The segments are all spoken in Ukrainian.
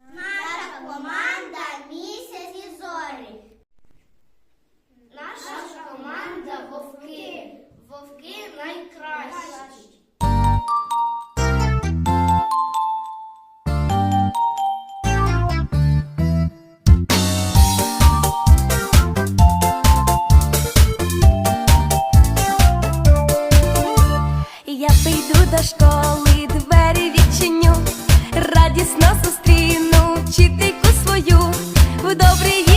Наша команда місяць і зорі. Наша команда вовки. Вовки найкращі. Я прийду до школи, двері відчиню, радісно зустрічу вчительку свою в добрій.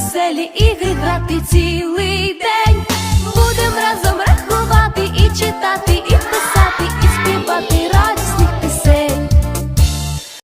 веселі ігри грати цілий.